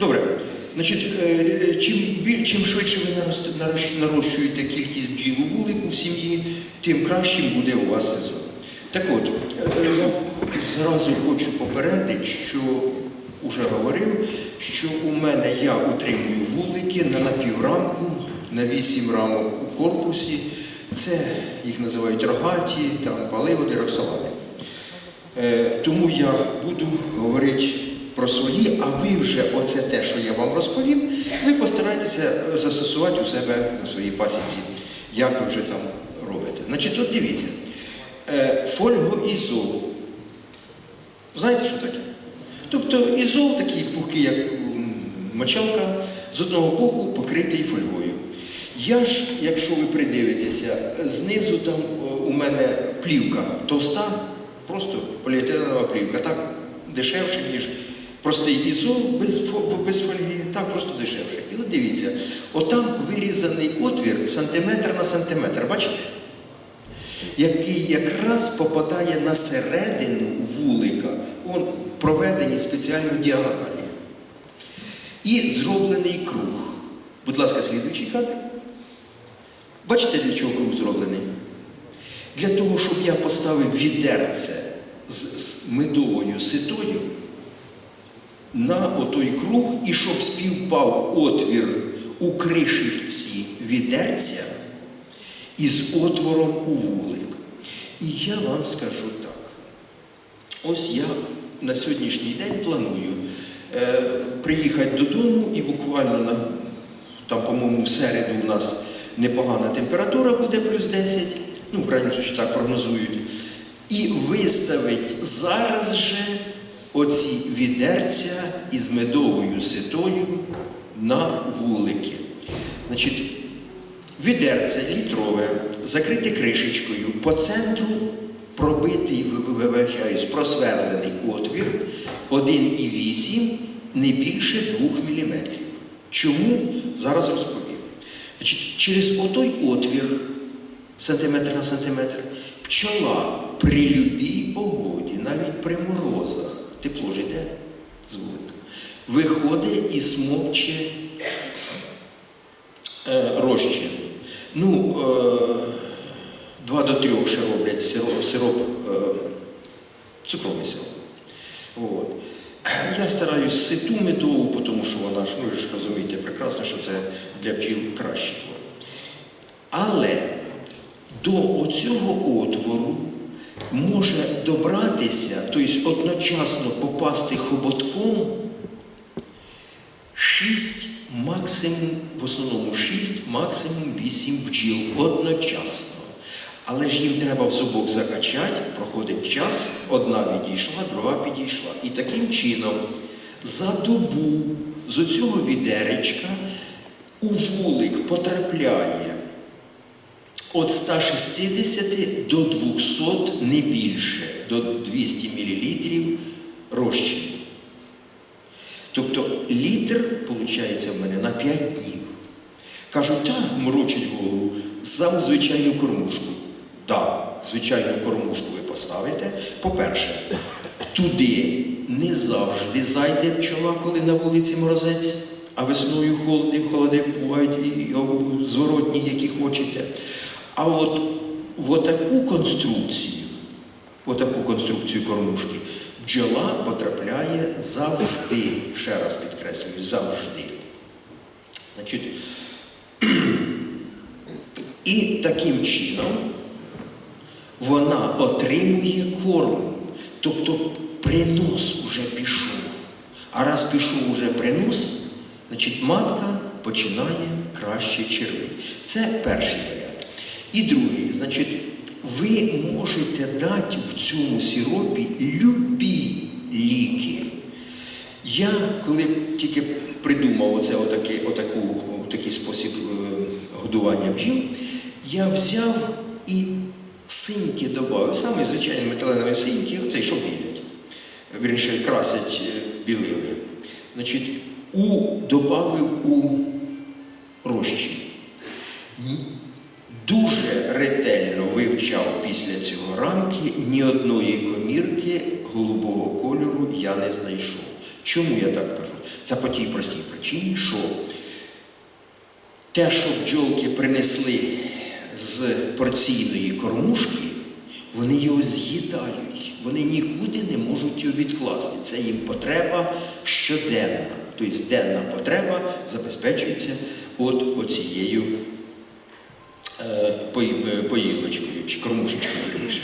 Добре. Значить, е, чим, біль, чим швидше ви нарощуєте кількість бджіл вулику в сім'ї, тим кращим буде у вас сезон. Так от, е, я зразу хочу попередити, що вже говорив, що у мене я утримую вулики на напіврамку, на 8 рамок у корпусі. Це їх називають рогаті, там паливоди, роксолани. Е, Тому я буду говорити про свої, а ви вже оце те, що я вам розповім, ви постарайтеся е, застосувати у себе на своїй пасіці, як ви вже там робите. Значить, от дивіться, Е, фольгоізол. Знаєте, що таке? Тобто ізол такий пухкий, як мочалка, з одного боку покритий фольгою. Я ж, якщо ви придивитеся, знизу там у мене плівка товста, просто поліетиленова плівка, так дешевше, ніж простий ізол без, без фольги, так просто дешевше. І от дивіться, отам вирізаний отвір сантиметр на сантиметр, бачите? який якраз попадає на середину вулика, он проведені спеціально діагоналі. І зроблений круг. Будь ласка, слідуючий кадр. Бачите, для чого круг зроблений? Для того, щоб я поставив відерце з медовою ситою на отой круг, і щоб співпав отвір у кришечці відерця із отвором у вулик. І я вам скажу так. Ось я на сьогоднішній день планую е, приїхати додому і буквально на, там, по-моєму, в середу у нас непогана температура буде плюс 10, ну, в крайньому так прогнозують. І виставить зараз же оці відерця із медовою ситою на вулики. Значить, Відерце літрове, закрите кришечкою, по центру пробитий, ви- вибачаюсь, просверлений отвір 1,8 не більше 2 мм. Чому? Зараз розповім. Значить, через отой отвір, сантиметр на сантиметр, пчола при любій погоді, навіть при морозах, тепло ж йде з вулика, виходить і смокче е, розчин. Ну, е, 2 до 3 ще роблять сироп, сироп е, цукровий сироп. От. Я стараюсь ситу медову, тому що вона ж, ну ви ж розумієте прекрасно, що це для бджіл краще. Але до оцього отвору може добратися, тобто одночасно попасти хоботком 6, максимум, в основному 6, максимум 8 бджіл одночасно. Але ж їм треба в зубок закачати, проходить час, одна відійшла, друга підійшла. І таким чином за добу з оцього відеречка у вулик потрапляє від 160 до 200, не більше, до 200 мл розчину. Тобто літр, виходить, в мене на 5 днів. Кажу, та морочить голову, саму звичайну кормушку. Так, звичайну кормушку ви поставите. По-перше, туди не завжди зайде пчола, коли на вулиці морозець, а весною холоди, холоди бувають і зворотні, які хочете. А от в отаку конструкцію, в отаку конструкцію кормушки, бджола потрапляє завжди, ще раз підкреслюю, завжди. Значить, і таким чином вона отримує корм. Тобто принос уже пішов. А раз пішов уже принос, значить матка починає краще червити. Це перший. І другий, значить, ви можете дати в цьому сиропі любі ліки. Я коли тільки придумав оце отакий, отаку, отакий спосіб е, годування бджіл, я взяв і синьки додав, саме звичайні металенові синьки, оцей, що білять. Вірніше, красять е, білили. Значить, у, добавив у розчин. Дуже ретельно вивчав після цього рамки, ні одної комірки голубого кольору я не знайшов. Чому я так кажу? Це по тій простій причині, що те, що бджолки принесли з порційної кормушки, вони його з'їдають. Вони нікуди не можуть його відкласти. Це їм потреба щоденна. Тобто денна потреба забезпечується от оцією поїлочкою чи кормушечкою вірніше.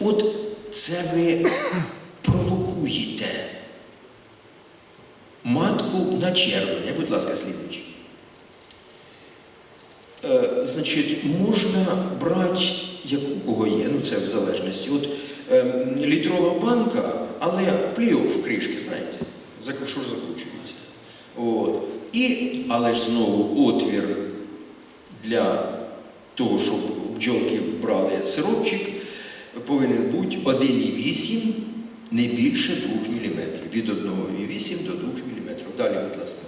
От це ви провокуєте матку на червня. Будь ласка, слідуючий. Е, значить, можна брати, як у кого є, ну це в залежності. От е, літрова банка, але плей-офф кришки, знаєте, що ж закручується. І, але ж знову отвір для того, щоб бджолки брали сиропчик, повинен бути 1,8 не більше 2 мм. Від 1,8 до 2 мм. Далі, будь ласка.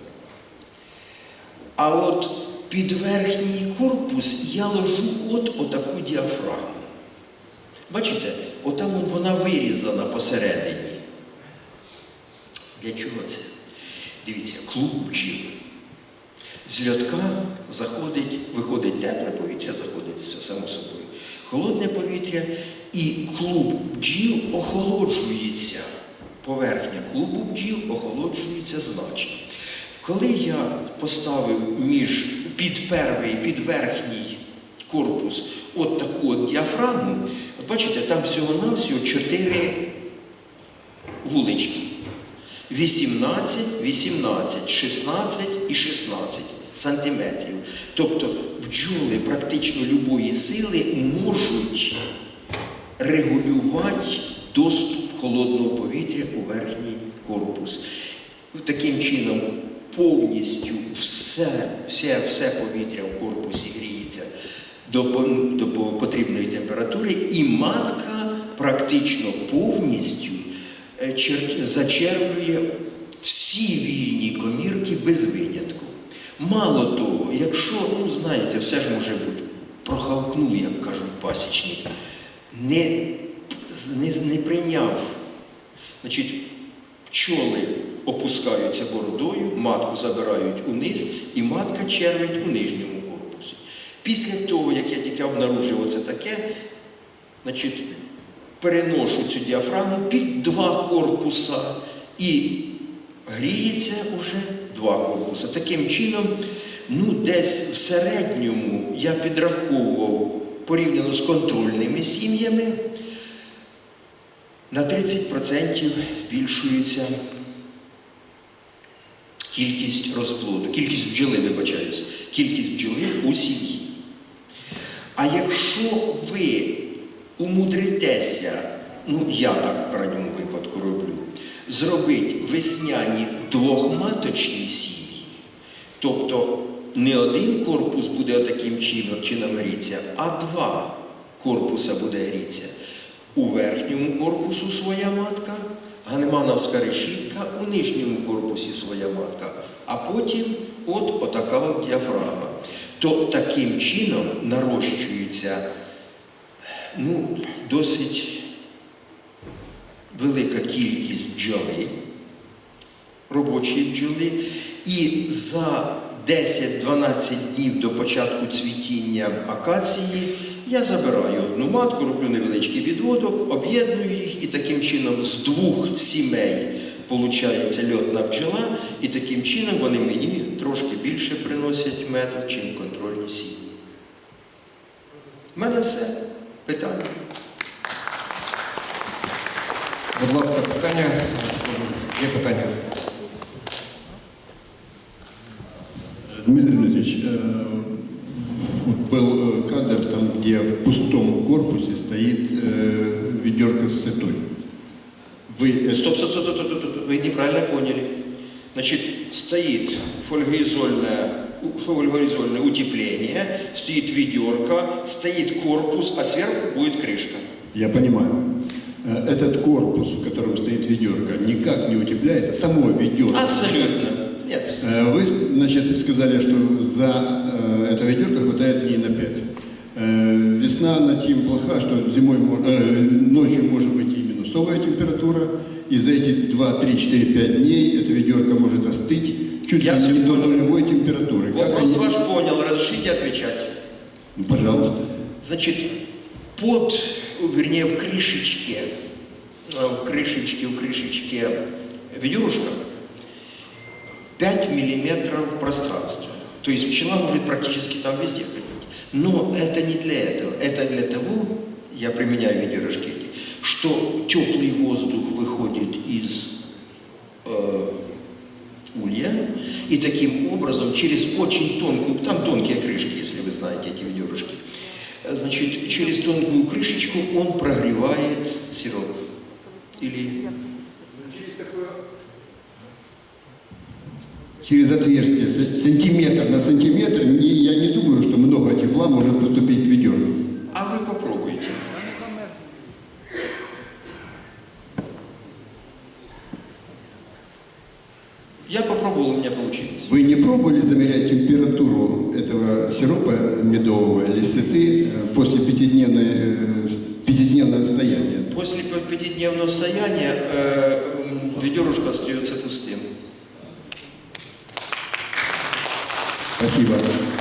А от під верхній корпус я ложу от отаку діафрагму. Бачите, отам вона вирізана посередині. Для чого це? Дивіться, клуб бджіл. З льотка заходить, виходить тепле повітря, заходить само собою. Холодне повітря і клуб бджіл охолоджується. Поверхня клубу бджіл охолоджується значно. Коли я поставив між під первий, під верхній корпус от таку от діафрагму, от бачите, там всього-навсього 4 вулички. 18, 18, 16 і 16 сантиметрів. Тобто бджоли практично любої сили можуть регулювати доступ холодного повітря у верхній корпус. Таким чином, повністю все, все, все повітря в корпусі гріється до, до потрібної температури, і матка практично повністю е, зачерплює всі вільні комірки без винятку. Мало того, якщо, ну знаєте, все ж може бути, прохавкнув, як кажуть пасічник, не, не, не прийняв Значить, пчоли опускаються бородою, матку забирають униз, і матка червить у нижньому корпусі. Після того, як я тільки обнаружив оце таке, значить, переношу цю діафрагму під два корпуса і гріється уже два корпуса. Таким чином, ну, десь в середньому я підраховував порівняно з контрольними сім'ями. На 30% збільшується кількість розплоду, кількість бджоли, вибачаюсь, кількість бджоли у сім'ї. А якщо ви умудритеся, ну я так в крайньому випадку роблю, зробити весняні двохматочні сім'ї, тобто не один корпус буде таким чином, чином гріться, а два корпуса буде гріться. У верхньому корпусу своя матка, ганемановська решітка, у нижньому корпусі своя матка, а потім от отака от діафрагма. То таким чином нарощується ну, досить велика кількість бджоли, робочої бджоли, і за 10-12 днів до початку цвітіння акації я забираю одну матку, роблю невеличкий відводок, об'єдную їх і таким чином з двох сімей получається льотна бджола, і таким чином вони мені трошки більше приносять меду, чим контрольні сім'ї. У мене все. Питання. Будь ласка, питання. Є питання. Дмитрий Дмитриевич, э, вот был э, кадр там, где в пустом корпусе стоит э, ведерко с сытой. Вы Стоп, стоп, стоп, стоп, стоп, стоп, вы неправильно поняли. Значит, стоит фольгоизольное, фольгоизольное утепление, стоит ведерко, стоит корпус, а сверху будет крышка. Я понимаю. Этот корпус, в котором стоит ведерко, никак не утепляется, само ведерко. Абсолютно. Э, Вы, значит, сказали, что за э, это ведерко хватает дней на пять. Э, Весна на тем плоха, что зимой, мо- ночью может быть и минусовая температура, и за эти 2, 3, 4, 5 дней это ведерко может остыть, чуть Я ли не до нулевой температуры. Вопрос они- ваш понял, разрешите отвечать. Ну, пожалуйста. Значит, под, вернее, в крышечке, в крышечке, в крышечке ведерушка 5 миллиметров пространства. То есть пчела может практически там везде ходить. Но это не для этого. Это для того, я применяю ведерушки, что теплый воздух выходит из э, улья, и таким образом через очень тонкую, там тонкие крышки, если вы знаете эти ведерышки, Э, значит, через тонкую крышечку он прогревает сироп. Или Через отверстие сантиметр на сантиметр, не- я не думаю, что много тепла может поступить к ведерку. А вы попробуйте. Я попробовал, у меня получилось. Вы не пробовали замерять температуру этого сиропа медового или сеты э, после пятидневной, э, пятидневного стояния? После пятидневного стояния э, ведерушка остается пустым. Спасибо.